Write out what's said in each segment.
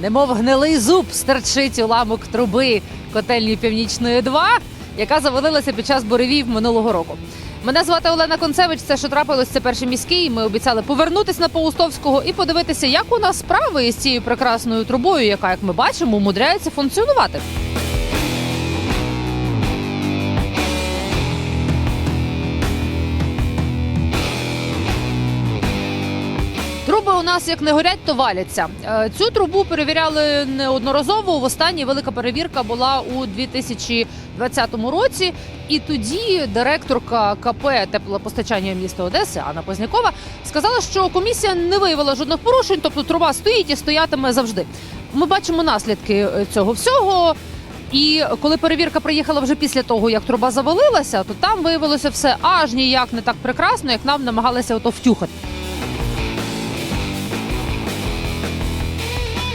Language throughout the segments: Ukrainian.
немов гнилий зуб, стерчить уламок труби котельні Північної 2, яка завалилася під час буревів минулого року. Мене звати Олена Концевич. Це що трапилось, це перший міський. Ми обіцяли повернутися на Поустовського і подивитися, як у нас справи із цією прекрасною трубою, яка, як ми бачимо, умудряється функціонувати. Труби у нас як не горять, то валяться. Е, Цю трубу перевіряли неодноразово. Востаннє велика перевірка була у 2020 році. І тоді директорка КП теплопостачання міста Одеси Анна Познякова сказала, що комісія не виявила жодних порушень, тобто труба стоїть і стоятиме завжди. Ми бачимо наслідки е, цього всього. І коли перевірка приїхала вже після того, як труба завалилася, то там виявилося все аж ніяк не так прекрасно, як нам намагалися ото втюхати.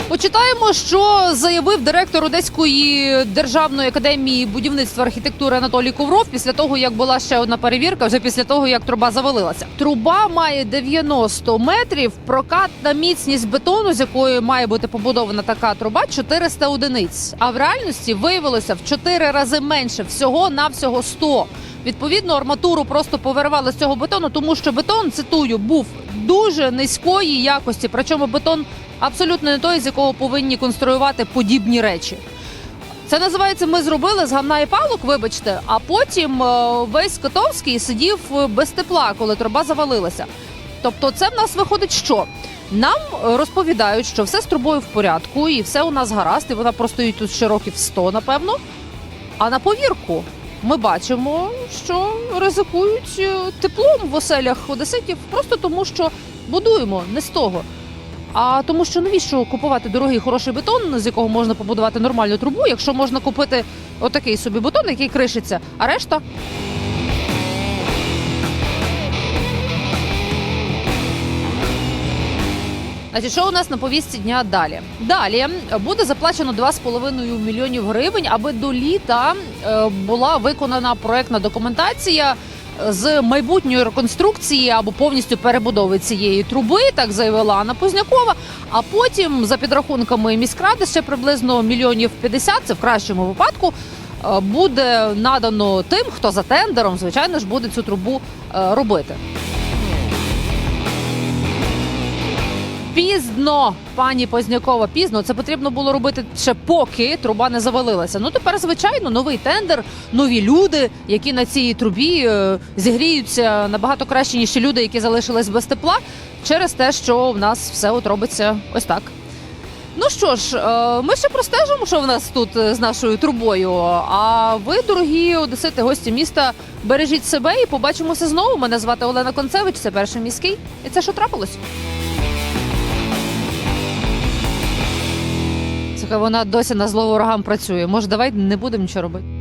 Почитаємо, що заявив директор Одеської державної академії будівництва архітектури Анатолій Ковров після того, як була ще одна перевірка, вже після того, як труба завалилася. Труба має 90 метрів, прокатна міцність бетону, з якої має бути побудована така труба, 400 одиниць. А в реальності виявилося в 4 рази менше, всього на всього 100. Відповідно, арматуру просто повиривали з цього бетону, тому що бетон, цитую, був дуже низької якості. Причому бетон абсолютно не той, з якого повинні конструювати подібні речі. Це називається Ми зробили з гамна і палок, вибачте. А потім е, весь Котовський сидів е, без тепла, коли труба завалилася. Тобто, це в нас виходить, що нам розповідають, що все з трубою в порядку, і все у нас гаразд, і вона простоїть тут ще років 100, напевно. А на повірку ми бачимо, що ризикують е, теплом в оселях одеситів просто тому, що будуємо не з того. А тому, що навіщо купувати дорогий хороший бетон, з якого можна побудувати нормальну трубу, якщо можна купити отакий собі бетон, який кришиться, а решта Значить, що у нас на повістці дня далі? Далі буде заплачено 2,5 мільйонів гривень, аби до літа е, була виконана проектна документація з майбутньої реконструкції або повністю перебудови цієї труби, так заявила Анна Познякова. А потім, за підрахунками міськради, ще приблизно мільйонів 50, це в кращому випадку. е, Буде надано тим, хто за тендером, звичайно ж, буде цю трубу е, робити. Пізно, пані Познякова, пізно. Це потрібно було робити ще поки труба не завалилася. Ну тепер, звичайно, новий тендер, нові люди, які на цій трубі е, зігріються набагато краще, ніж люди, які залишились без тепла, через те, що в нас все от робиться ось так. Ну що ж, е, ми ще простежимо, що в нас тут е, з нашою трубою. А ви, дорогі одесити, гості міста, бережіть себе і побачимося знову. Мене звати Олена Концевич, це перший міський. І це що трапилось? Вона досі на зло ворогам працює. Може, давай не будемо нічого робити.